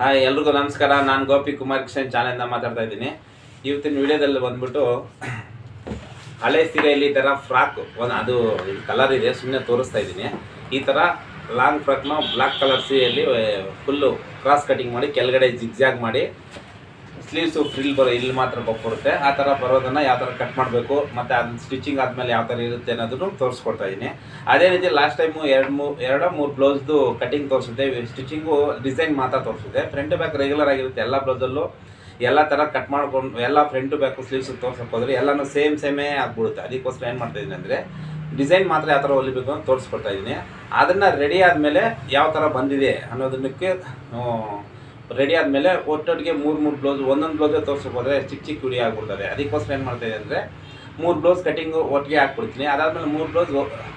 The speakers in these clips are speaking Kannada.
ಹಾಯ್, ಎಲ್ರಿಗೂ ನಮಸ್ಕಾರ. ನಾನು ಗೋಪಿ ಕುಮಾರ್ ಕಿಶನ್ ಚಾನೆಲ್ನ ಮಾತಾಡ್ತಾ ಇದ್ದೀನಿ. ಇವತ್ತಿನ ವಿಡಿಯೋದಲ್ಲಿ ಬಂದ್ಬಿಟ್ಟು ಹಳೆ ಸೀರೆಯಲ್ಲಿ ಈ ಥರ ಫ್ರಾಕ್, ಒಂದು ಅದು ಕಲರ್ ಇದೆ ಸುಮ್ಮನೆ ತೋರಿಸ್ತಾ ಇದ್ದೀನಿ. ಈ ಥರ ಲಾಂಗ್ ಫ್ರಾಕ್ನ ಬ್ಲ್ಯಾಕ್ ಕಲರ್ ಸೀರೆಯಲ್ಲಿ ಫುಲ್ಲು ಕ್ರಾಸ್ ಕಟಿಂಗ್ ಮಾಡಿ, ಕೆಳಗಡೆ ಜಿಗ್ಜಾಗ್ ಮಾಡಿ ಸ್ಲೀವ್ಸು ಫ್ರಿಲ್ ಬರೋ ಇಲ್ಲಿ ಮಾತ್ರ ಬರುತ್ತೆ. ಆ ಥರ ಬರೋದನ್ನು ಯಾವ ಥರ ಕಟ್ ಮಾಡಬೇಕು, ಮತ್ತು ಅದನ್ನ ಸ್ಟಿಚಿಂಗ್ ಆದಮೇಲೆ ಯಾವ ಥರ ಇರುತ್ತೆ ಅನ್ನೋದನ್ನು ತೋರಿಸ್ಕೊಡ್ತಾ ಇದ್ದೀನಿ ಅದೇ ರೀತಿ ಲಾಸ್ಟ್ ಟೈಮು ಎರಡು ಮೂರು ಎರಡೋ ಮೂರು ಬ್ಲೌಸ್ದು ಕಟಿಂಗ್ ತೋರಿಸುತ್ತೆ ಸ್ಟಿಚಿಂಗು ಡಿಸೈನ್ ಮಾತ್ರ ತೋರಿಸುತ್ತೆ ಫ್ರಂಟ್ ಬ್ಯಾಕ್ ರೆಗ್ಯುಲರ್ ಆಗಿರುತ್ತೆ. ಎಲ್ಲ ಬ್ಲೌಸಲ್ಲೂ ಎಲ್ಲ ಥರ ಕಟ್ ಮಾಡ್ಕೊಂಡು ಎಲ್ಲ ಫ್ರಂಟ್ ಬ್ಯಾಕು ಸ್ಲೀವ್ಸ್ ತೋರ್ಸಕ್ಕೆ ಹೋದ್ರೆ ಎಲ್ಲನೂ ಸೇಮ್ ಸೇಮೇ ಆಗ್ಬಿಡುತ್ತೆ. ಅದಕ್ಕೋಸ್ಕರ ಏನು ಮಾಡ್ತಾ ಇದ್ದೀನಿ ಅಂದರೆ ಡಿಸೈನ್ ಮಾತ್ರ ಯಾವ ಥರ ಹೊಲಿಬೇಕು ಅಂತ ತೋರಿಸ್ಕೊಡ್ತಾ ಇದ್ದೀನಿ ಅದನ್ನು ರೆಡಿ ಆದಮೇಲೆ ಯಾವ ಥರ ಬಂದಿದೆ ಅನ್ನೋದನ್ನಕ್ಕೆ ರೆಡಿ ಆದಮೇಲೆ ಒಟ್ಟೊಟ್ಟಿಗೆ ಮೂರು ಮೂರು ಬ್ಲೌಸ್, ಒಂದೊಂದು ಬ್ಲೌಸೇ ತೋರ್ಸಕ್ಕೆ ಹೋದರೆ ಚಿಕ್ಕ ಚಿಕ್ಕ ವಿಡಿಯೋ ಆಗ್ಬಿಡ್ತದೆ. ಅದಕ್ಕೋಸ್ಕರ ಏನು ಮಾಡ್ತಾಯಿದೆ ಅಂದರೆ ಮೂರು ಬ್ಲೌಸ್ ಕಟ್ಟಿಂಗು ಒಟ್ಟಿಗೆ ಹಾಕ್ಬಿಡ್ತೀನಿ. ಅದಾದಮೇಲೆ ಮೂರು ಬ್ಲೌಸ್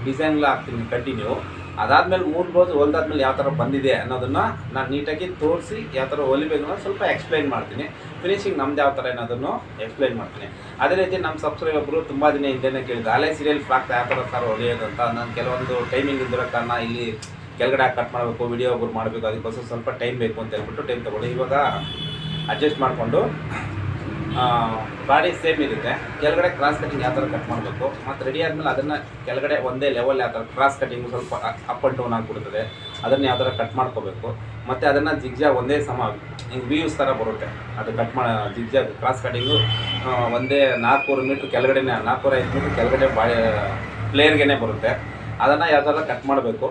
ಡಿಸೈನ್ಗಳು ಹಾಕ್ತೀನಿ ಕಂಟಿನ್ಯೂ ಅದಾದಮೇಲೆ ಮೂರು ಬ್ಲೌಸ್ ಹೊಲ್ದಾದ್ಮೇಲೆ ಯಾವ ಥರ ಬಂದಿದೆ ಅನ್ನೋದನ್ನು ನಾನು ನೀಟಾಗಿ ತೋರಿಸಿ ಯಾವ ಥರ ಹೊಲಿಬೇಕು ಅನ್ನೋದು ಸ್ವಲ್ಪ ಎಕ್ಸ್ಪ್ಲೈನ್ ಮಾಡ್ತೀನಿ. ಫಿನಿಶಿಂಗ್ ನಮ್ದು ಯಾವ ಥರ ಅನ್ನೋದನ್ನು ಎಕ್ಸ್ಪ್ಲೈನ್ ಮಾಡ್ತೀನಿ. ಅದೇ ರೀತಿ ನಮ್ಮ ಸಬ್ಸ್ಕ್ರೈಬರು ತುಂಬ ದಿನ ಹಿಂದೆನೇ ಕೇಳಿದ್ದು ಹಳೆ ಸೀರಿಯಲ್ ಫ್ರಾಕ್ ಯಾವ ಥರ ಸರ್ ಹೊಲಿಯೋದಂತ ನಾನು ಕೆಲವೊಂದು ಟೈಮಿಂಗ್ ಇದ್ದಿರೋ ಕಾರಣ ಇಲ್ಲಿ ಕೆಳಗಡೆ ಕಟ್ ಮಾಡಬೇಕು ವಿಡಿಯೋ ಒಬ್ಬರು ಮಾಡಬೇಕು, ಅದಕ್ಕೋಸ್ಕರ ಸ್ವಲ್ಪ ಟೈಮ್ ಬೇಕು ಅಂತ ಹೇಳ್ಬಿಟ್ಟು ಟೈಮ್ ತೊಗೊಳ್ಳಿ. ಇವಾಗ ಅಡ್ಜಸ್ಟ್ ಮಾಡಿಕೊಂಡು ಬಾಡಿ ಸೇಮ್ ಇರುತ್ತೆ. ಕೆಳಗಡೆ ಕ್ರಾಸ್ ಕಟಿಂಗ್ ಯಾವ ಥರ ಕಟ್ ಮಾಡಬೇಕು, ಮತ್ತು ರೆಡಿ ಆದಮೇಲೆ ಅದನ್ನು ಕೆಳಗಡೆ ಒಂದೇ ಲೆವೆಲ್ ಯಾವ ಥರ ಕ್ರಾಸ್ ಕಟಿಂಗ್ ಸ್ವಲ್ಪ ಅಪ್ ಆ್ಯಂಡ್ ಡೌನ್ ಆಗಿಬಿಡ್ತದೆ. ಅದನ್ನು ಯಾವ ಥರ ಕಟ್ ಮಾಡ್ಕೋಬೇಕು, ಮತ್ತು ಅದನ್ನು ಜಿಗ್ಜಾ ಒಂದೇ ಸಮ ಹಿಂಗೆ ವ್ಯೂಸ್ ಥರ ಬರುತ್ತೆ. ಅದು ಕಟ್ ಮಾ, ಜಿಗ್ಜಾ ಕ್ರಾಸ್ ಕಟ್ಟಿಂಗು ಒಂದೇ ನಾಲ್ಕೂರು ಮೀಟ್ರ್ ಕೆಳಗಡೆ ನಾಲ್ಕೂರು ಐದು ಮೀಟ್ರ್ ಕೆಳಗಡೆ ಬಾಡಿ ಪ್ಲೇಯರ್ಗೆ ಬರುತ್ತೆ. ಅದನ್ನು ಯಾವ ಥರ ಕಟ್ ಮಾಡಬೇಕು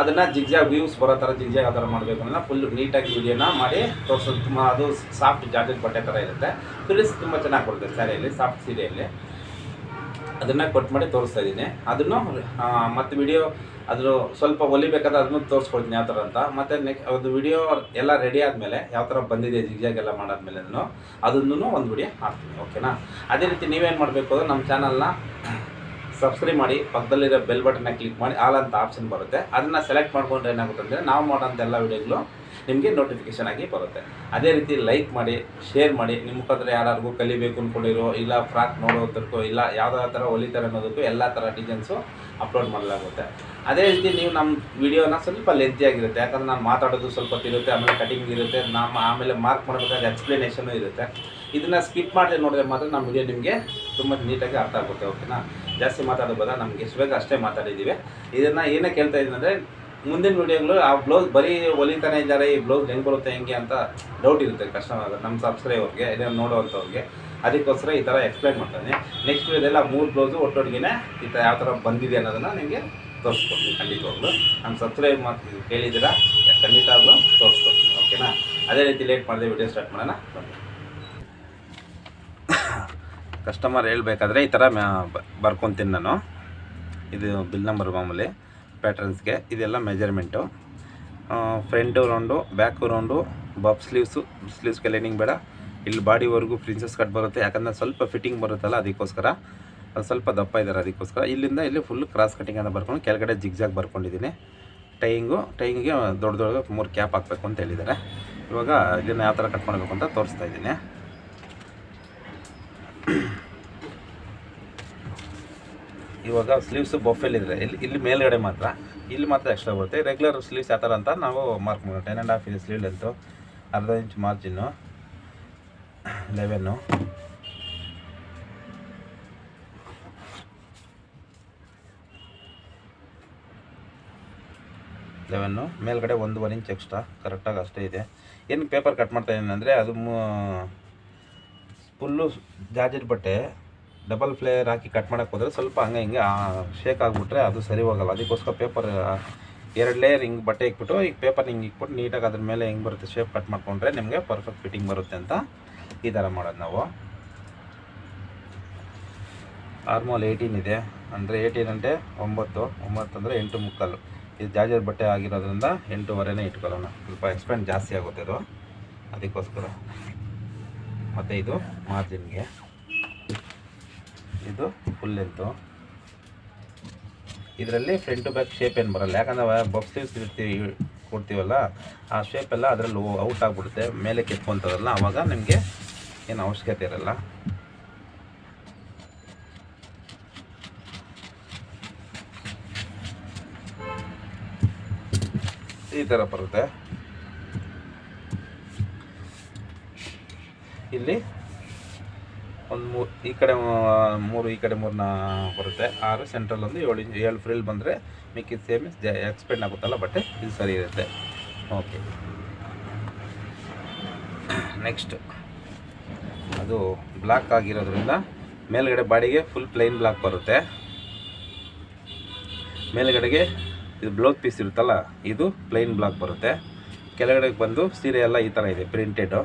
ಅದನ್ನು ಜಿಗ್ಜಾಗ್ ವ್ಯೂಸ್ ಬರೋ ಥರ ಜಿಗ್ಜಾಗ್ ಯಾವ ಥರ ಮಾಡಬೇಕು ಅನ್ನೋ ಫುಲ್ ನೀಟಾಗಿ ವಿಡಿಯೋನ ಮಾಡಿ ತೋರಿಸೋದು ತುಂಬ ಅದು ಸಾಫ್ಟ್ ಜಾರ್ಜೆಟ್ ಬಟ್ಟೆ ಥರ ಇರುತ್ತೆ. ಫಿಲಿಸ್ ತುಂಬ ಚೆನ್ನಾಗಿ ಕೊಡುತ್ತೆ ಸ್ಯಾರಿಯಲ್ಲಿ ಸಾಫ್ಟ್ ಸೀರೆಯಲ್ಲಿ. ಅದನ್ನು ಕೊಟ್ಟು ಮಾಡಿ ತೋರಿಸ್ತಾ ಇದ್ದೀನಿ. ಅದನ್ನು ಮತ್ತು ವಿಡಿಯೋ ಅದನ್ನು ಸ್ವಲ್ಪ ಹೊಲಿಬೇಕಾದ್ರೆ ಅದನ್ನು ತೋರಿಸ್ಕೊಡ್ತೀನಿ ಯಾವ ಥರ ಅಂತ. ಮತ್ತು ನೆಕ್ಸ್ಟ್ ಅದು ವಿಡಿಯೋ ಎಲ್ಲ ರೆಡಿ ಆದಮೇಲೆ ಯಾವ ಥರ ಬಂದಿದೆ ಜಿಗ್ಜಾಗ್ ಎಲ್ಲ ಮಾಡಾದ್ಮೇಲೆ ಅದನ್ನು ಒಂದು ವಿಡಿಯೋ ಹಾಕ್ತೀನಿ ಓಕೆನಾ ಅದೇ ರೀತಿ ನೀವೇನು ಮಾಡಬೇಕು ನಮ್ಮ ಚಾನಲ್ನ ಸಬ್ಸ್ಕ್ರೈಬ್ ಮಾಡಿ, ಪಕ್ಕದಲ್ಲಿರೋ ಬೆಲ್ ಬಟನ್ನ ಕ್ಲಿಕ್ ಮಾಡಿ ಆಲ್ ಅಂತ ಆಪ್ಷನ್ ಬರುತ್ತೆ. ಅದನ್ನು ಸೆಲೆಕ್ಟ್ ಮಾಡ್ಕೊಂಡ್ರೆ ಏನಾಗುತ್ತೆ ಅಂದರೆ ನಾವು ಮಾಡೋಂಥ ಎಲ್ಲ ವೀಡಿಯೋಗಳು ನಿಮಗೆ ನೋಟಿಫಿಕೇಷನ್ ಆಗಿ ಬರುತ್ತೆ. ಅದೇ ರೀತಿ ಲೈಕ್ ಮಾಡಿ ಶೇರ್ ಮಾಡಿ ನಿಮ್ಮ ಮುಖಾಂತರ ಯಾರಿಗೂ ಕಲಿಬೇಕು ಅಂದ್ಕೊಂಡಿರೋ ಇಲ್ಲ ಫ್ರಾಕ್ ನೋಡೋದಕ್ಕೂ ಇಲ್ಲ ಯಾವುದೇ ಥರ ಹೊಲಿತಾರೆ ಅನ್ನೋದಕ್ಕೂ ಎಲ್ಲ ಥರ ಡಿಸೈನ್ಸು ಅಪ್ಲೋಡ್ ಮಾಡಲಾಗುತ್ತೆ. ಅದೇ ರೀತಿ ನೀವು ನಮ್ಮ ವಿಡಿಯೋನ ಸ್ವಲ್ಪ ಲೆಂತಿ ಆಗಿರುತ್ತೆ. ಯಾಕಂದ್ರೆ ನಾನು ಮಾತಾಡೋದು ಸ್ವಲ್ಪ ಇರುತ್ತೆ, ಆಮೇಲೆ ಕಟಿಂಗ್ ಇರುತ್ತೆ, ನಮ್ಮ ಆಮೇಲೆ ಮಾರ್ಕ್ ಮಾಡಬೇಕಾದ್ರೆ ಎಕ್ಸ್ಪ್ಲನೇಷನು ಇರುತ್ತೆ. ಇದನ್ನು ಸ್ಕಿಪ್ ಮಾಡದೆ ನೋಡಿದ್ರೆ ಮಾತ್ರ ನಮ್ಮ ವಿಡಿಯೋ ನಿಮಗೆ ತುಂಬ ನೀಟಾಗಿ ಅರ್ಥ ಆಗುತ್ತೆ ಓಕೆನಾ ಜಾಸ್ತಿ ಮಾತಾಡೋಬೋದ ನಮ್ಗೆ ಎಷ್ಟು ಬೇಕು ಅಷ್ಟೇ ಮಾತಾಡಿದ್ದೀವಿ. ಇದನ್ನು ಏನಕ್ಕೆ ಕೇಳ್ತಾ ಇದ್ದೀನಿ ಅಂದರೆ, ಮುಂದಿನ ವಿಡಿಯೋಗಳು ಆ ಬ್ಲೌಸ್ ಬರೀ ಹೊಲಿತಾನೆ ಇದ್ದಾರೆ, ಈ ಬ್ಲೌಸ್ ಹೆಂಗೆ ಬರುತ್ತೆ, ಹೆಂಗೆ ಅಂತ ಡೌಟ್ ಇರುತ್ತೆ ಕಸ್ಟಮರ್ ನಮ್ಮ ಸಬ್ಸ್ಕ್ರೈಬರ್ಗೆ ಇದನ್ನು ನೋಡುವಂಥವ್ರಿಗೆ. ಅದಕ್ಕೋಸ್ಕರ ಈ ಥರ ಎಕ್ಸ್ಪ್ಲೈನ್ ಮಾಡ್ತಾನೆ. ನೆಕ್ಸ್ಟ್ ಇದೆಲ್ಲ ಮೂರು ಬ್ಲೌಸು ಒಟ್ಟೊಟ್ಟಿಗೆ ಈ ಥರ ಯಾವ ಥರ ಬಂದಿದೆ ಅನ್ನೋದನ್ನು ನಿಮಗೆ ತೋರಿಸ್ಕೊಡ್ತೀನಿ ಖಂಡಿತವಾಗ್ಲು. ನಮ್ಮ ಸಬ್ಸ್ಕ್ರೈಬ್ ಮಾಡಿ ಕೇಳಿದ್ದೀರಾ, ಖಂಡಿತ ಅದು ತೋರಿಸ್ಕೊಡ್ತೀನಿ ಓಕೆನಾ ಅದೇ ರೀತಿ ಲೇಟ್ ಮಾಡಿದೆ ವಿಡಿಯೋ ಸ್ಟಾರ್ಟ್ ಮಾಡೋಣ, ಬನ್ನಿ. ಕಸ್ಟಮರ್ ಹೇಳಬೇಕಾದ್ರೆ ಈ ಥರ ಬರ್ಕೊತೀನಿ ನಾನು. ಇದು ಬಿಲ್ ನಂಬರ್ ಮಾಮೂಲಿ ಪ್ಯಾಟ್ರನ್ಸ್ಗೆ ಇದೆಲ್ಲ measurement front round back round Bob sleeves ಸ್ಲೀವ್ಸ್ಗೆ ಲೈನಿಂಗ್ ಬೇಡ. ಇಲ್ಲಿ ಬಾಡಿವರೆಗೂ ಪ್ರಿನ್ಸಸ್ ಕಟ್ ಬರುತ್ತೆ. ಯಾಕಂದರೆ ಸ್ವಲ್ಪ ಫಿಟ್ಟಿಂಗ್ ಬರುತ್ತಲ್ಲ ಅದಕ್ಕೋಸ್ಕರ. ಅದು ಸ್ವಲ್ಪ ದಪ್ಪ ಇದ್ದಾರೆ ಅದಕ್ಕೋಸ್ಕರ. ಇಲ್ಲಿಂದ ಇಲ್ಲಿ ಫುಲ್ ಕ್ರಾಸ್ ಕಟಿಂಗ್ ಅಂತ ಬರ್ಕೊಂಡು ಕೆಳಗಡೆ ಜಿಗ್ಜಾಗ್ ಬರ್ಕೊಂಡಿದ್ದೀನಿ. ಟೈಯಿಂಗು ಟೈಯಿಂಗಿಗೆ ದೊಡ್ಡ ದೊಡ್ಡ ಮೂರು ಕ್ಯಾಪ್ ಹಾಕಬೇಕು ಅಂತ ಹೇಳಿದ್ದಾರೆ. ಇವಾಗ ಇದನ್ನು ಯಾವ ಥರ ಕಟ್ ಮಾಡಬೇಕು ಅಂತ ತೋರಿಸ್ತಾ ಇದ್ದೀನಿ. ಇವಾಗ ಸ್ಲೀವ್ಸ್ ಬೊಫೆಲಿದ್ರೆ ಇಲ್ಲಿ ಇಲ್ಲಿ ಮೇಲ್ಗಡೆ ಮಾತ್ರ, ಇಲ್ಲಿ ಮಾತ್ರ ಎಕ್ಸ್ಟ್ರಾ ಬರುತ್ತೆ. ರೆಗ್ಯುಲರ್ ಸ್ಲೀವ್ಸ್ ಯಾವ ಥರ ಅಂತ ನಾವು ಮಾರ್ಕ್ ಮಾಡೋಣ. ಟೆನ್ ಆ್ಯಂಡ್ ಹಾಫ್ ಇದೆ ಸ್ಲೀವ್ ಲೆಂತು ಅರ್ಧ ಇಂಚ್ ಮಾರ್ಜಿನ್ನು ಲೆವೆನ್ನು ಲೆವೆನ್ನು ಮೇಲ್ಗಡೆ ಒಂದೂವರೆ ಇಂಚ್ ಎಕ್ಸ್ಟ್ರಾ ಕರೆಕ್ಟಾಗಿ ಅಷ್ಟೇ ಇದೆ. ಏನು ಪೇಪರ್ ಕಟ್ ಮಾಡ್ತಾ ಅಂದರೆ ಅದು ಫುಲ್ಲು ಜಾಜರ್ ಬಟ್ಟೆ, ಡಬಲ್ ಫ್ಲೇಯರ್ ಹಾಕಿ ಕಟ್ ಮಾಡೋಕ್ಕೆ ಹೋದರೆ ಸ್ವಲ್ಪ ಹಂಗೆ ಹಿಂಗೆ ಶೇಕ್ ಆಗಿಬಿಟ್ರೆ ಅದು ಸರಿ ಹೋಗಲ್ಲ. ಅದಕ್ಕೋಸ್ಕರ ಪೇಪರ್ ಎರಡು ಲೇಯರ್ ಹಿಂಗೆ ಬಟ್ಟೆ ಇಕ್ಬಿಟ್ಟು, ಈಗ ಪೇಪರ್ ಹಿಂಗೆ ಇಕ್ಬಿಟ್ಟು ನೀಟಾಗಿ ಅದ್ರ ಮೇಲೆ ಹೆಂಗೆ ಬರುತ್ತೆ ಶೇಪ್ ಕಟ್ ಮಾಡ್ಕೊಂಡ್ರೆ ನಿಮಗೆ ಪರ್ಫೆಕ್ಟ್ ಫಿಟ್ಟಿಂಗ್ ಬರುತ್ತೆ ಅಂತ ಈ ಥರ ಮಾಡೋದು ನಾವು. ಆರ್ಮೋಲ್ ಏಯ್ಟೀನ್ ಇದೆ. ಅಂದರೆ ಏಯ್ಟೀನ್ ಅಂದರೆ ಒಂಬತ್ತು ಒಂಬತ್ತು ಅಂದರೆ ಎಂಟು ಮುಕ್ಕಾಲು. ಇದು ಜಾಜರ್ ಬಟ್ಟೆ ಆಗಿರೋದ್ರಿಂದ ಎಂಟೂವರೆನೇ ಇಟ್ಕೊಳ್ಳೋಣ. ಸ್ವಲ್ಪ ಎಕ್ಸ್ಪೆಂಡ್ ಜಾಸ್ತಿ ಆಗುತ್ತೆ ಅದು ಅದಕ್ಕೋಸ್ಕರ. ಮತ್ತು ಇದು ಮಾರ್ಜಿನ್ಗೆ. ಇದು ಫುಲ್ ಲೆಂತು ಇದರಲ್ಲಿ ಫ್ರಂಟ್ ಟು ಬ್ಯಾಕ್ ಶೇಪ್ ಏನು ಬರಲ್ಲ. ಯಾಕಂದ್ರೆ ಬಾಕ್ಸ್ ಸ್ಲೀವ್ಸ್ ಇರ್ತೀವಿ ಕೊಡ್ತೀವಲ್ಲ, ಆ ಶೇಪೆಲ್ಲ ಅದರಲ್ಲಿ ಔಟ್ ಆಗಿಬಿಡುತ್ತೆ. ಮೇಲೆ ಕೆತ್ಕೊಂತದಲ್ಲ ಆವಾಗ ನಿಮಗೆ ಏನು ಅವಶ್ಯಕತೆ ಇರಲ್ಲ. ಈ ಥರ ಬರುತ್ತೆ. ಇಲ್ಲಿ ಒಂದು ಮೂರು ಈ ಕಡೆ ಮೂರು, ಈ ಕಡೆ ಮೂರನ್ನ ಬರುತ್ತೆ. ಆರು ಸೆಂಟ್ರಲ್ ಒಂದು ಏಳು ಏಳು ಫ್ರಿಲ್ ಬಂದರೆ ಮಿಕ್ಕಿದ ಸೇಮ್ ಎಕ್ಸ್ಪೆಂಡ್ ಆಗುತ್ತಲ್ಲ ಬಟ್ಟೆ ಇದು ಸರಿ ಇರುತ್ತೆ. ಓಕೆ ನೆಕ್ಸ್ಟ್ ಅದು ಬ್ಲಾಕ್ ಆಗಿರೋದ್ರಿಂದ ಮೇಲ್ಗಡೆ ಬಾಡಿಗೆ ಫುಲ್ ಪ್ಲೈನ್ ಬ್ಲಾಕ್ ಬರುತ್ತೆ. ಮೇಲ್ಗಡೆಗೆ ಇದು ಬ್ಲೌಸ್ ಪೀಸ್ ಇರುತ್ತಲ್ಲ, ಇದು ಪ್ಲೈನ್ ಬ್ಲಾಕ್ ಬರುತ್ತೆ. ಕೆಳಗಡೆಗೆ ಬಂದು ಸೀರೆ ಎಲ್ಲ ಈ ಥರ ಇದೆ ಪ್ರಿಂಟೆಡು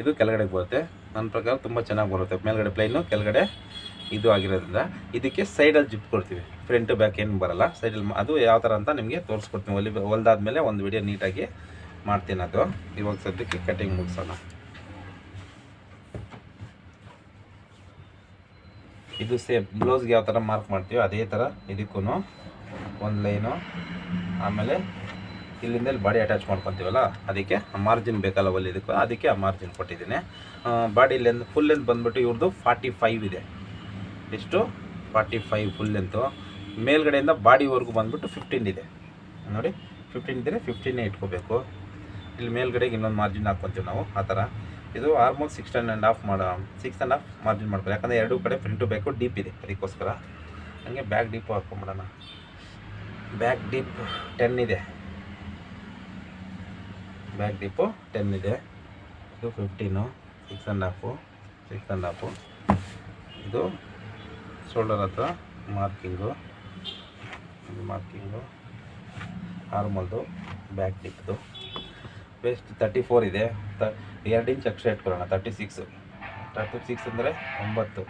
ಇದು ಕೆಳಗಡೆಗೆ ಬರುತ್ತೆ. ನನ್ನ ಪ್ರಕಾರ ತುಂಬ ಚೆನ್ನಾಗಿ ಬರುತ್ತೆ. ಮೇಲ್ಗಡೆ ಪ್ಲೈನು ಕೆಳಗಡೆ ಇದು ಆಗಿರೋದ್ರಿಂದ ಇದಕ್ಕೆ ಸೈಡಲ್ಲಿ ಜಿಪ್ ಕೊಡ್ತೀವಿ. ಫ್ರಂಟ್ ಬ್ಯಾಕ್ ಏನು ಬರಲ್ಲ. ಸೈಡಲ್ಲಿ ಅದು ಯಾವ ಥರ ಅಂತ ನಿಮಗೆ ತೋರಿಸ್ಕೊಡ್ತೀನಿ. ಹೊಲಿ ಹೊಲ್ದಾದ್ಮೇಲೆ ಒಂದು ವಿಡಿಯೋ ನೀಟಾಗಿ ಮಾಡ್ತೀನಿ ಅದು. ಇವಾಗ ಸದ್ಯಕ್ಕೆ ಕಟಿಂಗ್ ಮುಗಿಸೋಣ. ಇದು ಸೇಮ್ ಬ್ಲೌಸ್ಗೆ ಯಾವ ಥರ ಮಾರ್ಕ್ ಮಾಡ್ತೀವಿ ಅದೇ ಥರ ಇದಕ್ಕೂ ಒಂದು ಲೈನು ಆಮೇಲೆ ಇಲ್ಲಿಂದ ಇಲ್ಲಿ ಬಾಡಿ ಅಟ್ಯಾಚ್ ಮಾಡ್ಕೊತೀವಲ್ಲ, ಅದಕ್ಕೆ ಮಾರ್ಜಿನ್ ಬೇಕಲ್ಲ ಒಲ್ಲಿ ಅದಕ್ಕೆ ಆ ಮಾರ್ಜಿನ್ ಕೊಟ್ಟಿದ್ದೀನಿ. ಬಾಡಿ ಲೆಂತ್ ಫುಲ್ ಲೆಂತ್ ಬಂದುಬಿಟ್ಟು ಇವ್ರದ್ದು ಫಾರ್ಟಿ ಫೈವ್ ಇದೆ. ಎಷ್ಟು? ಫಾರ್ಟಿ ಫೈವ್ ಫುಲ್ ಲೆಂತು ಮೇಲ್ಗಡೆಯಿಂದ ಬಾಡಿವರೆಗೂ ಬಂದುಬಿಟ್ಟು ಫಿಫ್ಟೀನ್ ಇದೆ. ನೋಡಿ ಫಿಫ್ಟೀನ್ ಇದ್ದರೆ ಫಿಫ್ಟೀನೇ ಇಟ್ಕೋಬೇಕು. ಇಲ್ಲಿ ಮೇಲ್ಗಡೆಗೆ ಇನ್ನೊಂದು ಮಾರ್ಜಿನ್ ಹಾಕ್ಕೊತೀವಿ ನಾವು, ಆ ಥರ. ಇದು ಆಲ್ಮೋಸ್ಟ್ ಸಿಕ್ಸ್ ಆ್ಯಂಡ್ ಹಾಫ್ ಮಾಡೋ ಸಿಕ್ಸ್ ಆ್ಯಂಡ್ ಹಾಫ್ ಮಾರ್ಜಿನ್ ಮಾಡ್ಬೋದು ಯಾಕಂದರೆ ಎರಡೂ ಕಡೆ ಫ್ರಂಟು ಬೇಕು ಡೀಪ್ ಇದೆ ಅದಕ್ಕೋಸ್ಕರ. ಹಂಗೆ ಬ್ಯಾಕ್ ಡೀಪು ಹಾಕ್ಕೊಂಬಿಡೋಣ ಬ್ಯಾಕ್ ಡೀಪ್ ಟೆನ್ ಇದೆ. ಬ್ಯಾಕ್ ಡಿಪ್ಪು ಟೆನ್ ಇದೆ. ಇದು fifteen six and half six and half ಇದು ಶೋಲ್ಡರ್ ಹತ್ರ ಮಾರ್ಕಿಂಗು ಮಾರ್ಕಿಂಗು ಆರ್ಮಲ್ದು ಬ್ಯಾಕ್ ಡಿಪ್ದು ವೇಸ್ಟ್ ತರ್ಟಿ ಫೋರ್ ಇದೆ. ತ ಎರಡು ಇಂಚ್ ಅಕ್ಷರ ಇಟ್ಕೊಳ್ಳೋಣ. ತರ್ಟಿ ಸಿಕ್ಸು ತರ್ಟಿ ಸಿಕ್ಸ್ ಅಂದರೆ ಒಂಬತ್ತು.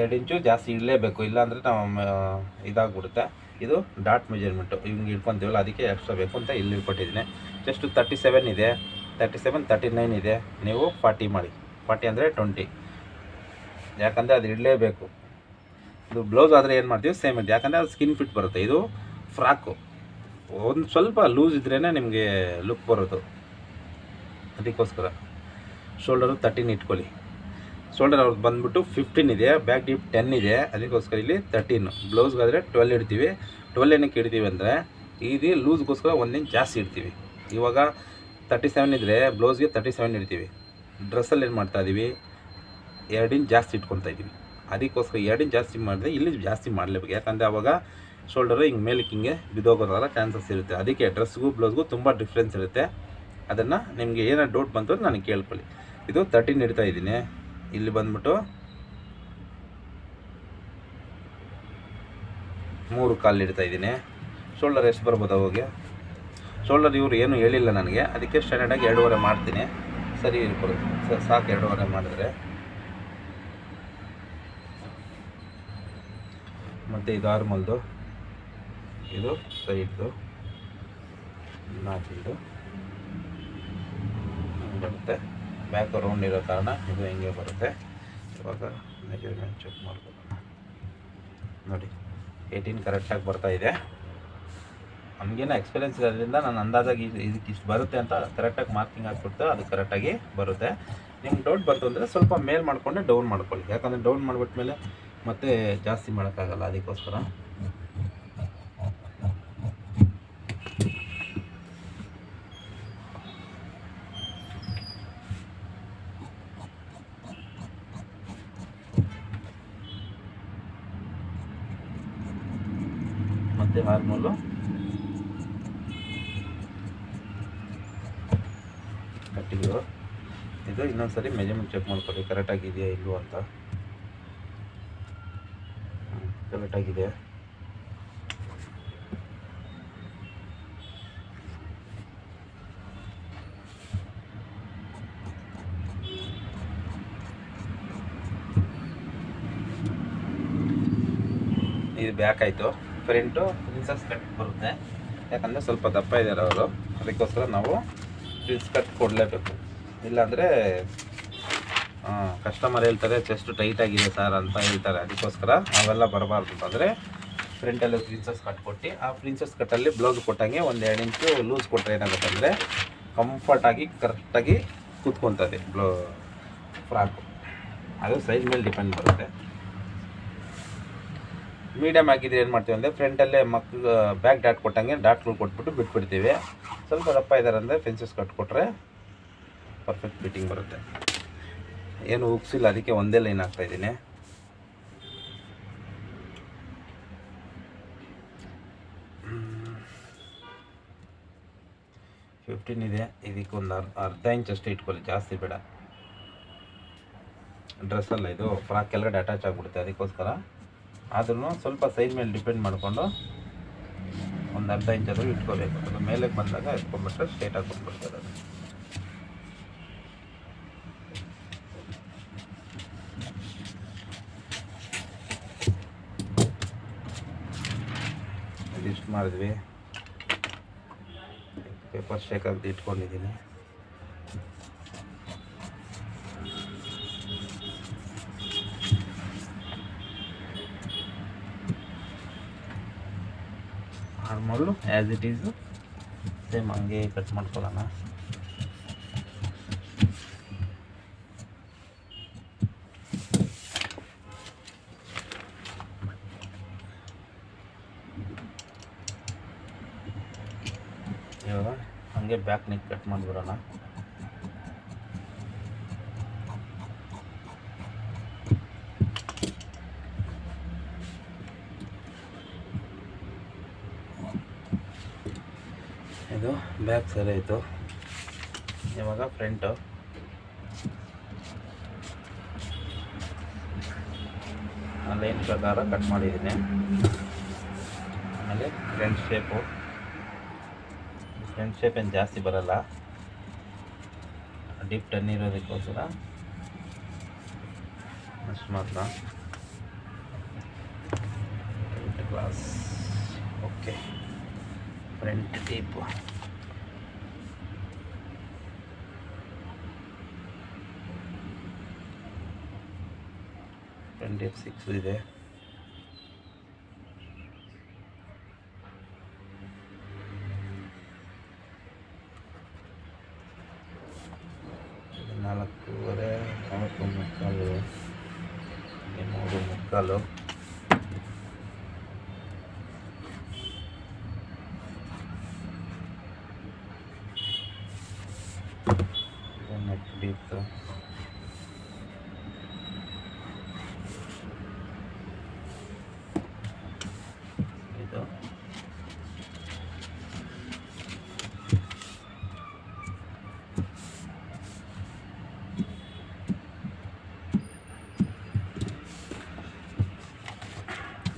ಎರಡು ಇಂಚು ಜಾಸ್ತಿ ಇಡಲೇಬೇಕು, ಇಲ್ಲಾಂದರೆ ನಾವು ಇದಾಗ್ಬಿಡುತ್ತೆ. ಇದು ಡಾಟ್ ಮೆಜರ್ಮೆಂಟು. ಹಿಂಗೆ ಇಟ್ಕೊತೀವಲ್ಲ ಅದಕ್ಕೆ ಎಕ್ಸ್ಟ್ರಾ ಬೇಕು ಅಂತ ಇಲ್ಲಿ ಇಟ್ಕೊಟ್ಟಿದ್ದೀನಿ ಜಸ್ಟ್ ತರ್ಟಿ ಸೆವೆನ್ ಇದೆ. ತರ್ಟಿ ಸೆವೆನ್, ತರ್ಟಿ ನೈನ್ ಇದೆ. ನೀವು ಫಾರ್ಟಿ ಮಾಡಿ. ಫಾರ್ಟಿ ಅಂದರೆ ಟ್ವೆಂಟಿ. ಯಾಕಂದರೆ ಅದು ಇಡಲೇಬೇಕು. ಇದು ಬ್ಲೌಸ್ ಆದರೆ ಏನು ಮಾಡ್ತೀವಿ? ಸೇಮ್ ಇದೆ. ಯಾಕಂದರೆ ಅದು ಸ್ಕಿನ್ ಫಿಟ್ ಬರುತ್ತೆ. ಇದು ಫ್ರಾಕು. ಒಂದು ಸ್ವಲ್ಪ ಲೂಸ್ ಇದ್ರೇ ನಿಮಗೆ ಲುಕ್ ಬರೋದು. ಅದಕ್ಕೋಸ್ಕರ. ಶೋಲ್ಡರು ತರ್ಟೀನ್ ಇಟ್ಕೊಳ್ಳಿ. ಶೋಲ್ಡರ್ ಅವ್ರದ್ದು ಬಂದ್ಬಿಟ್ಟು ಫಿಫ್ಟೀನ್ ಇದೆ ಬ್ಯಾಕ್ ಡೀಪ್ ಟೆನ್ ಇದೆ ಅದಕ್ಕೋಸ್ಕರ ಇಲ್ಲಿ ತರ್ಟೀನು ಬ್ಲೌಸ್ಗಾದರೆ ಟ್ವೆಲ್ ಇಡ್ತೀವಿ. ಟ್ವೆಲ್ ಏನಕ್ಕೆ ಇಡ್ತೀವಿ ಅಂದರೆ, ಇದು ಲೂಸ್ಗೋಸ್ಕರ ಒಂದು ಇಂಚ್ ಜಾಸ್ತಿ ಇಡ್ತೀವಿ. ಇವಾಗ ತರ್ಟಿ ಸೆವೆನ್ ಇದ್ದರೆ ಬ್ಲೌಸ್ಗೆ ತರ್ಟಿ ಸೆವೆನ್ ಇಡ್ತೀವಿ. ಡ್ರೆಸ್ಸಲ್ಲಿ ಏನು ಮಾಡ್ತಾ ಇದೀವಿ? ಎರಡು ಇಂಚ್ ಜಾಸ್ತಿ ಇಟ್ಕೊತಾ ಇದ್ದೀವಿ ಅದಕ್ಕೋಸ್ಕರ ಎರಡು ಇಂಚ್ ಜಾಸ್ತಿ ಮಾಡಿದ್ರೆ ಇಲ್ಲಿ ಜಾಸ್ತಿ ಮಾಡಲೇಬೇಕು. ಯಾಕಂದರೆ ಅವಾಗ ಶೋಲ್ಡರು ಹಿಂಗೆ ಮೇಲಕ್ಕೆ ಹಿಂಗೆ ಬಿದ್ದೋಗೋದಾಗಲ್ಲ ಚಾನ್ಸಸ್ ಇರುತ್ತೆ. ಅದಕ್ಕೆ ಡ್ರೆಸ್ಗೂ ಬ್ಲೌಸ್ಗೂ ತುಂಬ ಡಿಫ್ರೆನ್ಸ್ ಇರುತ್ತೆ. ಅದನ್ನು ನಿಮಗೆ ಏನೋ ಡೌಟ್ ಬಂತು ನನಗೆ ಕೇಳ್ಕೊಳ್ಳಿ. ಇದು ತರ್ಟೀನ್ ಇಡ್ತಾ ಇದ್ದೀನಿ. ಇಲ್ಲಿ ಬಂದ್ಬಿಟ್ಟು ಮೂರು ಕಾಲು ಇಡ್ತಾ ಇದ್ದೀನಿ. ಶೋಲ್ಡರ್ ಎಷ್ಟು ಬರ್ಬೋದು ಅವಾಗೆ ಶೋಲ್ಡರ್ ಇವರು ಏನು ಹೇಳಿಲ್ಲ ನನಗೆ. ಅದಕ್ಕೆ ಸ್ಟ್ಯಾಂಡರ್ಡಾಗಿ ಎರಡೂವರೆ ಮಾಡ್ತೀನಿ. ಸರಿ ಸರ್ ಸಾಕು, ಎರಡೂವರೆ ಮಾಡಿದ್ರೆ. ಮತ್ತು ಇದು ಆರ್ಮಲ್ದು. ಇದು ಸೈಡ್ದು. ನಾಲ್ಕಿದು ಬರುತ್ತೆ. ಬ್ಯಾಕ್ ರೌಂಡ್ ಇರೋ ಕಾರಣ ಇದು ಹಿಂಗೆ ಬರುತ್ತೆ. ಇವಾಗ ಮೆಜರ್ಮೆಂಟ್ ಚೆಕ್ ಮಾಡ್ಬೋದು ನೋಡಿ ಏಯ್ಟೀನ್ ಕರೆಕ್ಟಾಗಿ ಬರ್ತಾ ಇದೆ. ನಮಗೇನ ಎಕ್ಸ್ಪೀರಿಯನ್ಸ್ ಇರೋದ್ರಿಂದ ನಾನು ಅಂದಾಜಾಗಿ ಇದು ಇದಕ್ಕೆ ಇಷ್ಟು ಬರುತ್ತೆ ಅಂತ ಕರೆಕ್ಟಾಗಿ ಮಾರ್ಕಿಂಗ್ ಹಾಕ್ಬಿಟ್ಟು ಅದು ಕರೆಕ್ಟಾಗಿ ಬರುತ್ತೆ. ನಿಮ್ಗೆ ಡೌಟ್ ಬಂತು ಅಂದರೆ ಸ್ವಲ್ಪ ಮೇಲ್ ಮಾಡಿಕೊಂಡೆ ಡೌನ್ ಮಾಡ್ಕೊಳ್ಳಿ. ಯಾಕಂದರೆ ಡೌನ್ ಮಾಡಿಬಿಟ್ಮೇಲೆ ಮತ್ತೆ ಜಾಸ್ತಿ ಮಾಡೋಕ್ಕಾಗಲ್ಲ ಅದಕ್ಕೋಸ್ಕರ. ಮತ್ತು ಹಾರ್ಮೋಲು ಕಟ್ಟಿದ್ರು ಇದು ಇನ್ನೊಂದು ಸರಿ ಮೆಜರ್ಮೆಂಟ್ ಚೆಕ್ ಮಾಡ್ಕೊಳ್ಳಿ ಕರೆಕ್ಟಾಗಿದೆಯಾ ಇಲ್ಲೂ ಅಂತ. ಕರೆಕ್ಟಾಗಿದೆ ಇದು ಬ್ಯಾಕ್ ಆಯಿತು. ಫ್ರಂಟು ಪ್ರಿನ್ಸಸ್ ಕಟ್ ಬರುತ್ತೆ. ಯಾಕಂದರೆ ಸ್ವಲ್ಪ ದಪ್ಪ ಇದ್ದಾರೆ ಅವರು. ಅದಕ್ಕೋಸ್ಕರ ನಾವು ಪ್ರಿನ್ಸ್ ಕಟ್ ಕೊಡಲೇಬೇಕು. ಇಲ್ಲಾಂದರೆ ಕಸ್ಟಮರ್ ಹೇಳ್ತಾರೆ ಚೆಸ್ಟ್ ಟೈಟ್ ಆಗಿದೆ ಸರ್ ಅಂತ ಹೇಳ್ತಾರೆ. ಅದಕ್ಕೋಸ್ಕರ ಅವೆಲ್ಲ ಬರಬಾರ್ದು ಅಂತಂದರೆ ಫ್ರಂಟಲ್ಲಿ ಪ್ರಿನ್ಸಸ್ ಕಟ್ ಕೊಟ್ಟು, ಆ ಪ್ರಿನ್ಸಸ್ ಕಟ್ಟಲ್ಲಿ ಬ್ಲೌಸ್ ಕೊಟ್ಟಂಗೆ ಒಂದು ಎರಡು ಇಂಚು ಲೂಸ್ ಕೊಟ್ಟರೆ ಏನಾಗುತ್ತೆ ಅಂದರೆ ಕಂಫರ್ಟಾಗಿ ಕರೆಕ್ಟಾಗಿ ಕೂತ್ಕೊತದೆ ಬ್ಲೌ ಫ್ರಾಕು ಅದು ಸೈಜ್ ಮೇಲೆ ಡಿಪೆಂಡ್ ಬರುತ್ತೆ. ಮೀಡಿಯಮ್ ಆಗಿದ್ರೆ ಏನು ಮಾಡ್ತೀವಿ ಅಂದರೆ ಫ್ರಂಟಲ್ಲೇ ಮಕ್ಳು ಬ್ಯಾಕ್ ಡಾಟ್ ಕೊಟ್ಟಂಗೆ ಡಾಟ್ಗಳು ಕೊಟ್ಬಿಟ್ಟು ಬಿಟ್ಬಿಡ್ತೀವಿ. ಸ್ವಲ್ಪ ದಪ್ಪ ಇದ್ದಾರೆ ಅಂದರೆ ಫೆನ್ಸಸ್ ಕಟ್ಕೊಟ್ರೆ ಪರ್ಫೆಕ್ಟ್ ಫಿಟ್ಟಿಂಗ್ ಬರುತ್ತೆ. ಏನು ಉಗ್ಸಿಲ್ಲ, ಅದಕ್ಕೆ ಒಂದೇ ಲೈನ್ ಹಾಕ್ತಾ ಇದ್ದೀನಿ. ಫಿಫ್ಟೀನ್ ಇದೆ, ಇದಕ್ಕೆ ಒಂದು ಅರ್ಧ ಅರ್ಧ ಇಂಚ್ ಅಷ್ಟೇ ಇಟ್ಕೊಳ್ಳಿ, ಜಾಸ್ತಿ ಬೇಡ. ಡ್ರೆಸ್ಸಲ್ಲ ಇದು ಫ್ರಾಕ್ ಕೆಳಗಡೆ ಅಟ್ಯಾಚ್ ಆಗಿಬಿಡುತ್ತೆ, ಅದಕ್ಕೋಸ್ಕರ. ಆದ್ರೂ ಸ್ವಲ್ಪ ಸೈಜ್ ಮೇಲೆ ಡಿಪೆಂಡ್ ಮಾಡಿಕೊಂಡು ಒಂದು ಅರ್ಧ ಆದರೂ ಇಟ್ಕೋಬೇಕು. ಅದು ಮೇಲೆ ಬಂದಾಗ ಇಟ್ಕೊಂಡ್ಬಿಟ್ರೆ ಸ್ಟ್ರೇಟ್ ಆಗಿ ಬಂದ್ಬಿಡ್ತದೆ ಅದು. ಇದಿಷ್ಟು ಮಾಡಿದ್ವಿ. ಪೇಪರ್ ಸ್ಟೇಕ್ ಅಂತ ಇಟ್ಕೊಂಡಿದ್ದೀನಿ. Normal as it is same ಹಂಗೆ ಕಟ್ ಮಾಡ್ಕೊಳ್ಳೋಣ. ಇವಾಗ ಹಂಗೆ ಬ್ಯಾಕ್ ನೆಕ್ ಕಟ್ ಮಾಡಿಬಿಡೋಣ ಇದು ಬ್ಯಾಕ್ ಸರಿ ಆಯಿತು. ಇವಾಗ ಫ್ರಂಟು ಲೈನ್ ಪ್ರಕಾರ ಕಟ್ ಮಾಡಿದ್ದೀನಿ. ಆಮೇಲೆ ಫ್ರಂಟ್ ಶೇಪು ಫ್ರಂಟ್ ಶೇಪ್ ಏನು ಜಾಸ್ತಿ ಬರಲ್ಲ. ಡೀಪ್ ಟನ್ ಇರೋದಕ್ಕೋಸ್ಕರ ಅಷ್ಟು ಮಾತ್ರ. Front class okay front deep front deep six ಇದೆ ನಾಲ್ಕೂವರೆ ನಾಲ್ಕು ಮುಕ್ಕಾಲು ಈ ಮೂರು ಮುಕ್ಕಾಲು ನೆಕ್ ಡೀಪ್ ಇದು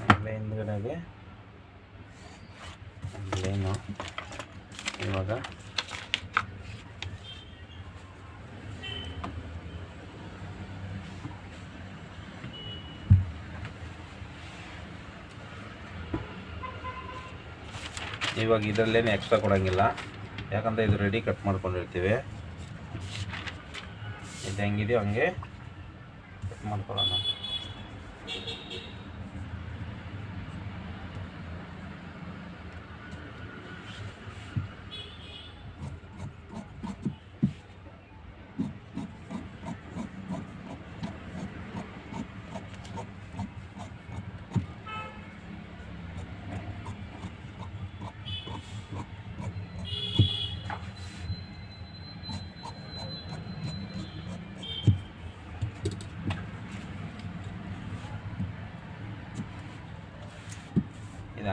ಆಮೇಲೆ ಹಿಂದ್ಗಡೆಗೆ ಒಂದು ಲೈನು ಇವಾಗ ಇವಾಗ ಇದರಲ್ಲೇನು ಎಕ್ಸ್ಟ್ರಾ ಕೊಡೋಂಗಿಲ್ಲ. ಯಾಕಂದರೆ ಇದು ರೆಡಿ ಕಟ್ ಮಾಡ್ಕೊಂಡಿರ್ತೀವಿ. ಇದು ಹೆಂಗಿದೆಯೋ ಹಂಗೆ ಕಟ್ ಮಾಡ್ಕೊಳ್ಳೋಣ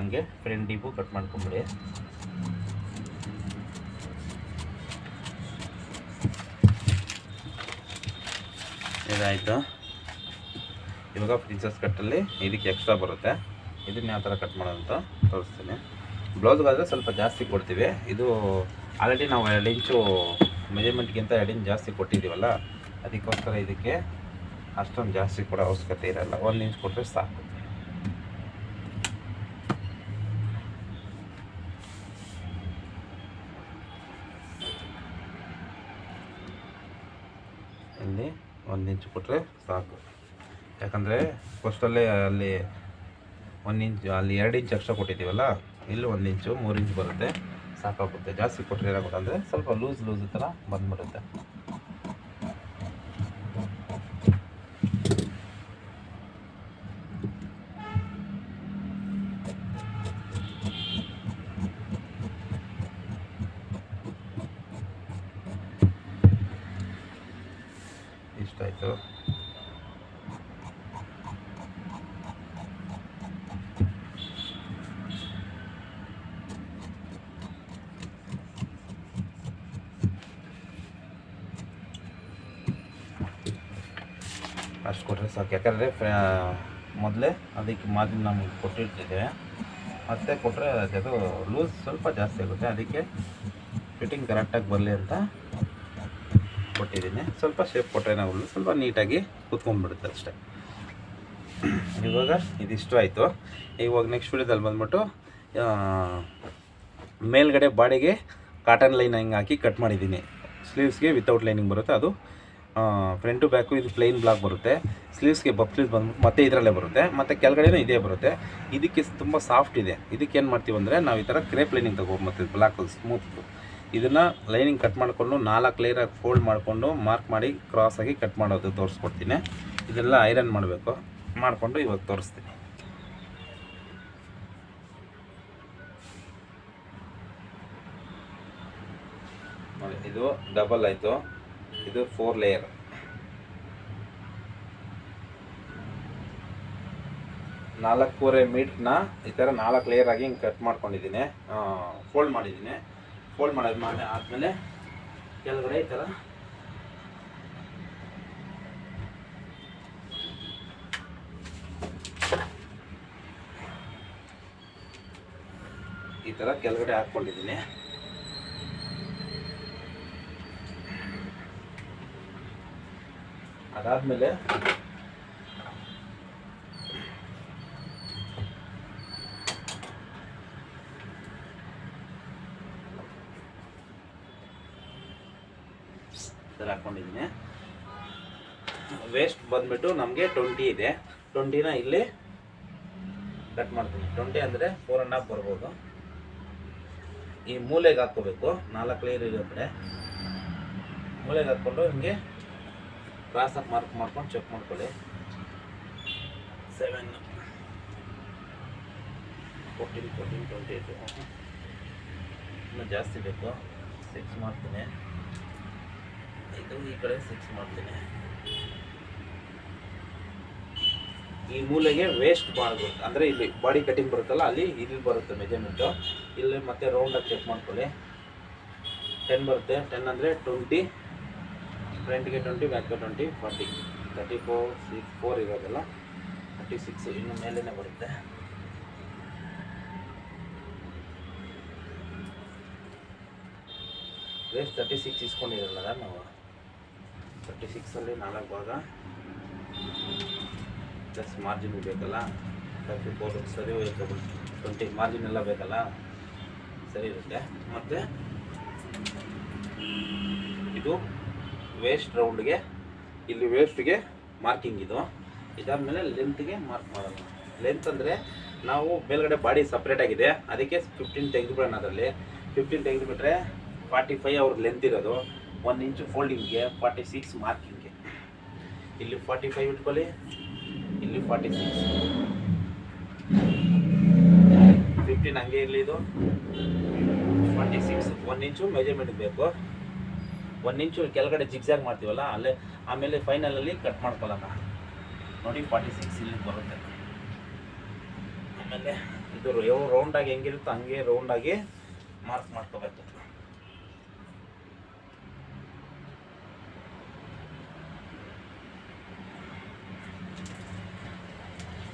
ಹಂಗೆ ಫ್ರಂಟ್ ಡೀಪು ಕಟ್ ಮಾಡ್ಕೊಂಬಿಡಿ. ಇದಾಯಿತು. ಇವಾಗ ಪ್ರಿನ್ಸಸ್ ಕಟ್ಟಲ್ಲಿ ಇದಕ್ಕೆ ಎಕ್ಸ್ಟ್ರಾ ಬರುತ್ತೆ. ಇದನ್ನ ಯಾವ ಥರ ಕಟ್ ಮಾಡೋದಂತ ತೋರಿಸ್ತೀನಿ. ಬ್ಲೌಸ್ಗಾದರೆ ಸ್ವಲ್ಪ ಜಾಸ್ತಿ ಕೊಡ್ತೀವಿ. ಇದು ಆಲ್ರೆಡಿ ನಾವು ಎರಡು ಇಂಚು ಮೆಜರ್ಮೆಂಟ್ಗಿಂತ ಎರಡು ಇಂಚ್ ಜಾಸ್ತಿ ಕೊಟ್ಟಿದ್ದೀವಲ್ಲ, ಅದಕ್ಕೋಸ್ಕರ ಇದಕ್ಕೆ ಅಷ್ಟೊಂದು ಜಾಸ್ತಿ ಕೊಡೋ ಅವಶ್ಯಕತೆ ಇರೋಲ್ಲ. ಒಂದು ಇಂಚ್ ಕೊಟ್ಟರೆ ಸಾಕು ಇಲ್ಲಿ ಒಂದು ಇಂಚು ಕೊಟ್ಟರೆ ಸಾಕು. ಯಾಕಂದರೆ ಫಸ್ಟಲ್ಲೇ ಅಲ್ಲಿ ಒಂದು ಇಂಚು ಅಲ್ಲಿ ಎರಡು ಇಂಚ್ ಎಕ್ಸ್ಟ್ರಾ ಕೊಟ್ಟಿದ್ದೀವಲ್ಲ, ಇಲ್ಲಿ ಒಂದು ಇಂಚು ಮೂರು ಇಂಚ್ ಬರುತ್ತೆ ಸಾಕಾಗುತ್ತೆ ಜಾಸ್ತಿ ಕೊಟ್ಟರೆ ಏನಾಗುತ್ತೆ ಅಂದರೆ ಸ್ವಲ್ಪ ಲೂಸ್ ಲೂಸ್ ಥರ ಬಂದ್ಬಿಡುತ್ತೆ. ಇಷ್ಟಾಯಿತು ಅಷ್ಟು ಕೊಟ್ಟರೆ ಸಾಕು ಯಾಕಂದರೆ ಮೊದಲೇ ಅದಕ್ಕೆ ಮಾರ್ಜಿನ್ ನಮಗೆ ಕೊಟ್ಟಿರ್ತಿದ್ದೇವೆ ಮತ್ತೆ ಕೊಟ್ಟರೆ ಅದು ಲೂಸ್ ಸ್ವಲ್ಪ ಜಾಸ್ತಿ ಆಗುತ್ತೆ ಅದಕ್ಕೆ ಫಿಟ್ಟಿಂಗ್ ಕರೆಕ್ಟಾಗಿ ಬರಲಿ ಅಂತ ಕೊಟ್ಟಿದ್ದೀನಿ. ಸ್ವಲ್ಪ ಶೇಪ್ ಕೊಟ್ಟರೆ ನಾವು ಸ್ವಲ್ಪ ನೀಟಾಗಿ ಕುತ್ಕೊಂಡ್ಬಿಡುತ್ತೆ ಅಷ್ಟೇ. ಇವಾಗ ಇದಿಷ್ಟು ಆಯಿತು. ಇವಾಗ ನೆಕ್ಸ್ಟ್ ವಿಡಿಯೋದಲ್ಲಿ ಬಂದ್ಬಿಟ್ಟು ಮೇಲ್ಗಡೆ ಬಾಡಿಗೆ ಕಾಟನ್ ಲೈನ್ ಹಿಂಗೆ ಹಾಕಿ ಕಟ್ ಮಾಡಿದ್ದೀನಿ. ಸ್ಲೀವ್ಸ್ಗೆ ವಿತೌಟ್ ಲೈನಿಂಗ್ ಬರುತ್ತೆ. ಅದು ಫ್ರಂಟ್ ಟು ಬ್ಯಾಕು ಇದು ಪ್ಲೈನ್ ಬ್ಲಾಕ್ ಬರುತ್ತೆ. ಸ್ಲೀವ್ಸ್ಗೆ ಬಫ್ ಸ್ಲೀವ್ಸ್ ಬಂದು ಮತ್ತೆ ಇದರಲ್ಲೇ ಬರುತ್ತೆ. ಮತ್ತು ಕೆಳಗಡೆನೂ ಇದೇ ಬರುತ್ತೆ. ಇದಕ್ಕೆ ತುಂಬ ಸಾಫ್ಟ್ ಇದೆ. ಇದಕ್ಕೆ ಏನು ಮಾಡ್ತೀವಿ ಅಂದರೆ ನಾವು ಈ ಥರ ಕ್ರೇಪ್ ಲೈನಿಂಗ್ ತಗೊಂಬರ್ತೀವಿ ಬ್ಲಾಕ್ ಸ್ಮೂತ್ ಇದನ್ನು ಲೈನಿಂಗ್ ಕಟ್ ಮಾಡಿಕೊಂಡು ನಾಲ್ಕು ಲೇಯರಾಗಿ ಫೋಲ್ಡ್ ಮಾಡಿಕೊಂಡು ಮಾರ್ಕ್ ಮಾಡಿ ಕ್ರಾಸಾಗಿ ಕಟ್ ಮಾಡೋದು ತೋರಿಸ್ಕೊಡ್ತೀನಿ. ಇದೆಲ್ಲ ಐರನ್ ಮಾಡಬೇಕು. ಮಾಡಿಕೊಂಡು ಇವಾಗ ತೋರಿಸ್ತೀನಿ. ಇದು ಡಬಲ್ ಆಯಿತು. ಇದು ಫೋರ್ ಲೇಯರ್ ನಾಲ್ಕೂವರೆ ಮೀಟ್ರನ್ನ ಈ ಥರ ನಾಲ್ಕು ಲೇಯರ್ ಆಗಿ ಹಿಂಗೆ ಕಟ್ ಮಾಡ್ಕೊಂಡಿದ್ದೀನಿ. ಫೋಲ್ಡ್ ಮಾಡಿದ್ದೀನಿ. ಫೋಲ್ಡ್ ಮಾಡೋದು ಮಾಡಿ ಆದಮೇಲೆ ಕೆಳಗಡೆ ಈ ಥರ. ಈ ಥರ ಕೆಳಗಡೆ ಹಾಕ್ಕೊಂಡಿದ್ದೀನಿ. ಅದಾದಮೇಲೆ ಥರ ಹಾಕ್ಕೊಂಡಿದ್ದೀನಿ ವೇಸ್ಟ್ ಬಂದ್ಬಿಟ್ಟು ನಮಗೆ ಟ್ವೆಂಟಿ ಇದೆ. ಟ್ವೆಂಟಿನ ಇಲ್ಲಿ ಕಟ್ ಮಾಡ್ತೀನಿ. ಟ್ವೆಂಟಿ ಅಂದರೆ ಫೋರ್ ಆ್ಯಂಡ್ ಹಾಫ್ ಬರ್ಬೋದು. ಈ ಮೂಲೆಗೆ ಹಾಕ್ಕೋಬೇಕು. ನಾಲ್ಕು ಲೇಯರ್ ಇರೋ ಕಡೆ. ಮೂಲೆಗೆ ಹಾಕ್ಕೊಂಡು ಹಿಂಗೆ ಕ್ರಾಸಾಗಿ ಮಾರ್ಕ್ ಮಾಡ್ಕೊಂಡು ಚೆಕ್ ಮಾಡ್ಕೊಳ್ಳಿ. Seven fourteen fourteen twenty eight ಇನ್ನೂ ಜಾಸ್ತಿ ಬೇಕು. ಸಿಕ್ಸ್ ಮಾಡ್ತೀನಿ. ಇದು ಈ ಕಡೆ ಸಿಕ್ಸ್ ಮಾಡ್ತೀನಿ. ಈ ಮೂಲೆಗೆ ವೇಸ್ಟ್ ಬರುತ್ತೆ. ಅಂದರೆ ಇಲ್ಲಿ ಬಾಡಿ ಕಟಿಂಗ್ ಬರುತ್ತಲ್ಲ, ಅಲ್ಲಿ ಇಲ್ಲಿ ಬರುತ್ತೆ ಮೆಜರ್ಮೆಂಟು ಇಲ್ಲಿ ಮತ್ತೆ ರೌಂಡಾಗಿ ಚೆಕ್ ಮಾಡ್ಕೊಳ್ಳಿ. ಟೆನ್ ಬರುತ್ತೆ. ಟೆನ್ ಅಂದರೆ ಟ್ವೆಂಟಿ ಫ್ರಂಟ್ಗೆ twenty ಬ್ಯಾಕ್ಗೆ twenty forty thirty four six four ಇರೋದಲ್ಲ. ತರ್ಟಿ ಸಿಕ್ಸ್ ಇನ್ನು ಮೇಲೇ ಬರುತ್ತೆ. ವೇಸ್ಟ್ ತರ್ಟಿ ಸಿಕ್ಸ್ ಇಸ್ಕೊಂಡಿರಲ್ಲ ನಾವು ತರ್ಟಿ ಸಿಕ್ಸಲ್ಲಿ ನಾಲ್ಕು ಭಾಗ. ಪ್ಲಸ್ ಮಾರ್ಜಿನ್ ಬೇಕಲ್ಲ? ತರ್ಟಿ ಫೋರ್ ಸರಿ ಹೋಗುತ್ತೆ ಟ್ವೆಂಟಿ ಮಾರ್ಜಿನ್ ಎಲ್ಲ ಬೇಕಲ್ಲ? ಸರಿ ಇರುತ್ತೆ. ಮತ್ತು ಇದು ವೇಸ್ಟ್ ರೌಂಡ್ಗೆ ಇಲ್ಲಿ ವೇಸ್ಟ್ಗೆ ಮಾರ್ಕಿಂಗ್ ಇದು. ಇದಾದಮೇಲೆ ಲೆಂತ್ಗೆ ಮಾರ್ಕ್ ಮಾಡೋದು ಲೆಂತ್ ಅಂದರೆ ನಾವು ಮೇಲ್ಗಡೆ ಬಾಡಿ ಸಪ್ರೇಟ್ ಆಗಿದೆ. ಅದಕ್ಕೆ ಫಿಫ್ಟೀನ್ ತೆಗೆದುಬಿಡೋಣ ಅದರಲ್ಲಿ. ಫಿಫ್ಟೀನ್ ತೆಗೆದುಬಿಟ್ರೆ ಫಾರ್ಟಿ ಫೈವ್ ಅವ್ರ ಲೆಂತ್ ಇರೋದು. ಒಂದು ಇಂಚು ಫೋಲ್ಡಿಂಗ್ಗೆ ಫಾರ್ಟಿ ಸಿಕ್ಸ್ ಮಾರ್ಕಿಂಗ್ಗೆ ಇಲ್ಲಿ ಫಾರ್ಟಿ ಫೈವ್ ಇಟ್ಕೊಳ್ಳಿ. ಇಲ್ಲಿ ಫಾರ್ಟಿ ಸಿಕ್ಸ್ ಫಿಫ್ಟೀನ್ ಹಂಗೆ ಇರಲಿ ಇದು. Forty six one inch measurement ಬೇಕು. ಒನ್ ಇಂಚು ಕೆಳಗಡೆ ಜಿಗ್ಜಾಗ್ ಮಾಡ್ತೀವಲ್ಲ, ಅಲ್ಲೇ, ಆಮೇಲೆ ಫೈನಲಲ್ಲಿ ಕಟ್ ಮಾಡ್ಕೊಳ್ಳೋಣ. ನೋಡಿ ಫಾರ್ಟಿ ಸಿಕ್ಸ್ ಇಲ್ಲಿ ಬರುತ್ತೆ. ಆಮೇಲೆ ಇದು ಯಾವ ರೌಂಡಾಗಿ ಹೆಂಗಿರುತ್ತೋ ಹಂಗೆ ರೌಂಡಾಗಿ ಮಾರ್ಕ್ ಮಾಡ್ಕೋಬೇಕು.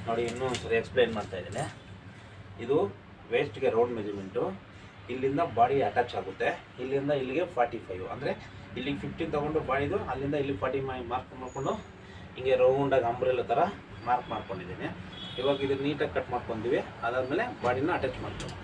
ನೋಡಿ, ಇನ್ನೂ ಸರಿ ಎಕ್ಸ್ಪ್ಲೈನ್ ಮಾಡ್ತಾ ಇದ್ದೀನಿ. ಇದು ವೇಸ್ಟ್ಗೆ ರೌಂಡ್ ಮೆಜರ್ಮೆಂಟು ಇಲ್ಲಿಂದ ಬಾಡಿ ಅಟ್ಯಾಚ್ ಆಗುತ್ತೆ. ಇಲ್ಲಿಂದ ಇಲ್ಲಿಗೆ ಫಾರ್ಟಿ ಫೈವ್ ಅಂದರೆ ಇಲ್ಲಿಗೆ ಫಿಫ್ಟೀನ್ ತೊಗೊಂಡು ಬಾಡಿದು, ಅಲ್ಲಿಂದ ಇಲ್ಲಿ ಫಾರ್ಟಿ ಮೈ ಮಾರ್ಕ್ ಮಾಡಿಕೊಂಡು, ಹಿಂಗೆ ರೌಂಡಾಗಿ ಅಂಬ್ರೆಲ್ಲ ಥರ ಮಾರ್ಕ್ ಮಾಡ್ಕೊಂಡಿದ್ದೀನಿ. ಇವಾಗ ಇದು ನೀಟಾಗಿ ಕಟ್ ಮಾಡ್ಕೊಂತೀವಿ ಅದಾದಮೇಲೆ ಬಾಡಿನ ಅಟ್ಯಾಚ್ ಮಾಡ್ತೀವಿ.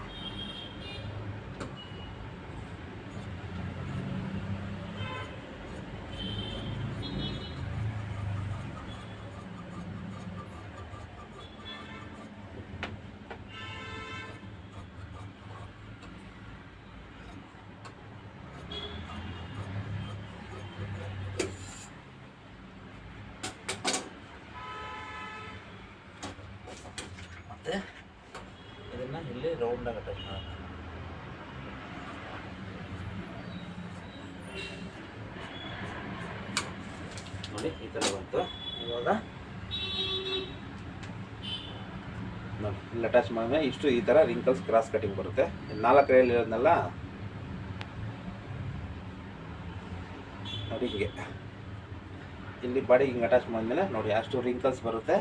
ರೌಂಡಾಗಿ ಅಟ್ಯಾಚ್ ಮಾಡೋಣ ನೋಡಿ, ಈ ಥರ ಬಂತು. ಇವಾಗ ನೋಡಿ, ಇಲ್ಲಿ ಅಟ್ಯಾಚ್ ಮಾಡಿದ್ರೆ ಇಷ್ಟು ಈ ಥರ ರಿಂಕಲ್ಸ್ ಕ್ರಾಸ್ ಕಟಿಂಗ್ ಬರುತ್ತೆ. ನಾಲ್ಕು ರೈಲ್ ಇರೋದನ್ನೆಲ್ಲ ನೋಡಿ ಹೀಗೆ. ಇಲ್ಲಿ ಬಾಡಿ ಹಿಂಗೆ ಅಟ್ಯಾಚ್ ಮಾಡಿದ್ಮೇಲೆ ನೋಡಿ ಅಷ್ಟು ರಿಂಕಲ್ಸ್ ಬರುತ್ತೆ.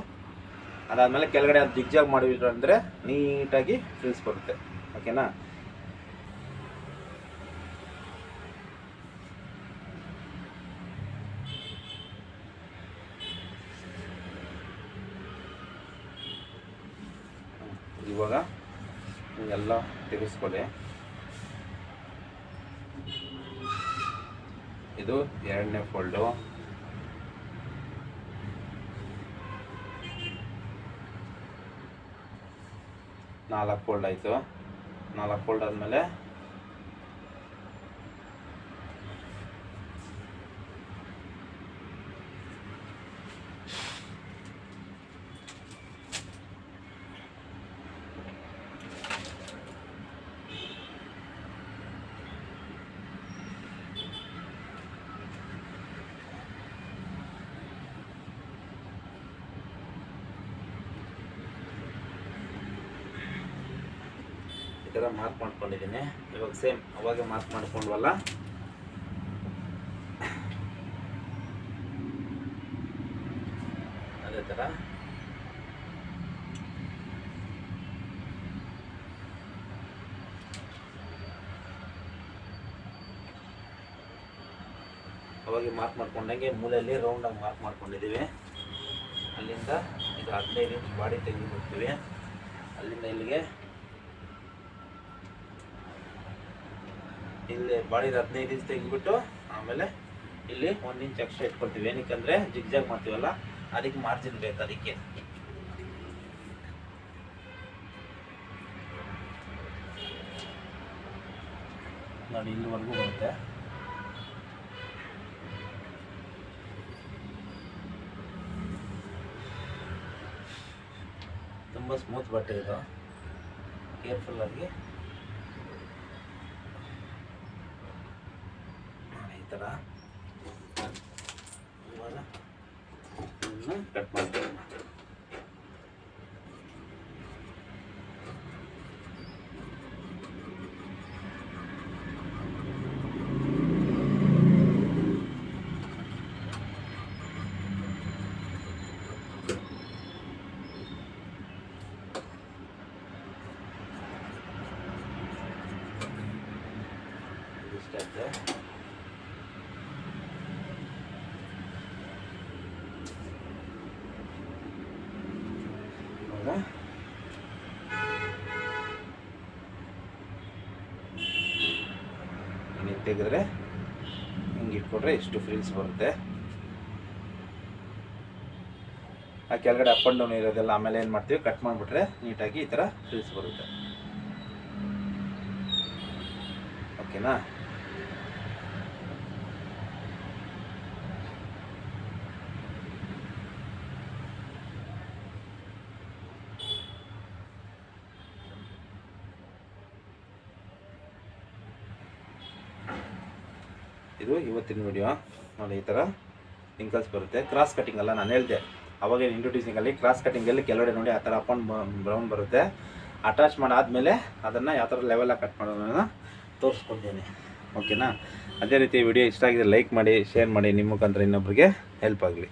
ಅದಾದಮೇಲೆ ಕೆಳಗಡೆ ಅದು ಜಿಗ್ಜಾಗ್ ಮಾಡಿದ್ರು ಅಂದರೆ ನೀಟಾಗಿ ಫ್ರಿಲ್ಸ್ ಬರುತ್ತೆ. ಓಕೆನಾ ಇವಾಗ ಎಲ್ಲ ತೆಗೆಸ್ಕೊಳ್ಳಿ ಇದು ಎರಡನೇ ಫೋಲ್ಡು ನಾಲ್ಕು ಫೋಲ್ಡ್ ಆಯಿತು. ನಾಲ್ಕು ಫೋಲ್ಡ್ ಆದಮೇಲೆ ಥರ ಮಾರ್ಕ್ ಮಾಡ್ಕೊಂಡಿದ್ದೀನಿ. ಇವಾಗ ಸೇಮ್ ಅವಾಗೆ ಮಾರ್ಕ್ ಮಾಡ್ಕೊಂಡ್ವಲ್ಲ? ಅದೇ ಥರ. ಅವಾಗೆ ಮಾರ್ಕ್ ಮಾಡ್ಕೊಂಡಂಗೆ ಮೂಲೆಯಲ್ಲಿ ರೌಂಡಾಗಿ ಮಾರ್ಕ್ ಮಾಡ್ಕೊಂಡಿದ್ದೀವಿ. ಅಲ್ಲಿಂದ ಇದು ಹದಿನೈದು ಇಂಚ್ ಬಾಡಿ ತೆಗೆದುಬಿಡ್ತೀವಿ ಅಲ್ಲಿಂದ ಇಲ್ಲಿಗೆ ಇಲ್ಲಿ ಬಾಳಿದ ಹದಿನೈದು ಇಂಚ್ ತೆಗೆದ್ಬಿಟ್ಟು ಆಮೇಲೆ ಇಲ್ಲಿ ಒಂದು ಇಂಚ್ ಎಕ್ಸ್ಟ್ರಾ ಇಟ್ಕೊಳ್ತೀವಿ. ಜಿಗ್ ಜಾಗ್ ಮಾಡ್ತೀವಲ್ಲ, ಅದಕ್ಕೆ ಮಾರ್ಜಿನ್ ಬೇಕು ಅದಕ್ಕೆ. ನೋಡಿ, ಇಲ್ಲಿವರೆಗೂ ಬರುತ್ತೆ. ತುಂಬ ಸ್ಮೂತ್ ಬಟ್ಟೆ ಇದು. ಕೇರ್ಫುಲ್ ಆಗಿ ನೋಡಿ, ಈ ಥರ ಇವಾಗ? ಕಟ್ ಮಾಡ್ತೀವಿ ಇಷ್ಟಾಯ್ತು ಇವಾಗ ಹಿಂಗೆ ತೆಗೆದ್ರೆ ಹಿಂಗೆ ಇಟ್ಕೊಟ್ರೆ ಇಷ್ಟು ಫ್ರಿಲ್ಸ್ ಬರುತ್ತೆ. ಆ ಕೆಳಗಡೆ ಅಪ್ ಆ್ಯಂಡ್ ಡೌನ್ ಇರೋದೆಲ್ಲ ಆಮೇಲೆ ಏನು ಮಾಡ್ತೀವಿ? ಕಟ್ ಮಾಡಿಬಿಟ್ರೆ ನೀಟಾಗಿ ಈ ಥರ ಫ್ರಿಲ್ಸ್ ಬರುತ್ತೆ. ಓಕೆನಾ ಇದು ಇವತ್ತಿನ ವಿಡಿಯೋ ನೋಡಿ, ಈ ಥರ ರಿಂಕಲ್ಸ್ ಬರುತ್ತೆ. ಕ್ರಾಸ್ ಕಟಿಂಗ್ ಅಲ್ಲ, ನಾನು ಹೇಳಿದೆ. ಅವಾಗ ಇಂಟ್ರೊಡ್ಯೂಸಿಂಗಲ್ಲಿ ಕ್ರಾಸ್ ಕಟಿಂಗಲ್ಲಿ ಕೆಲವೆಡೆ ನೋಡಿ ಆ ಥರ ಅಪ್ ಆ್ಯಂಡ್ ಬ್ರೌನ್ ಬರುತ್ತೆ. ಅಟ್ಯಾಚ್ ಮಾಡಾದಮೇಲೆ ಅದನ್ನು ಯಾವ ಥರ ಲೆವೆಲಾಗಿ ಕಟ್ ಮಾಡೋದನ್ನು ತೋರಿಸ್ಕೊಡ್ತೀನಿ ಓಕೆನಾ ಅದೇ ರೀತಿ ವಿಡಿಯೋ ಇಷ್ಟ ಆಗಿದೆ ಲೈಕ್ ಮಾಡಿ ಶೇರ್ ಮಾಡಿ, ನಿಮ್ಮ ಮುಖಾಂತರ ಇನ್ನೊಬ್ರಿಗೆ ಹೆಲ್ಪ್ ಆಗಲಿ.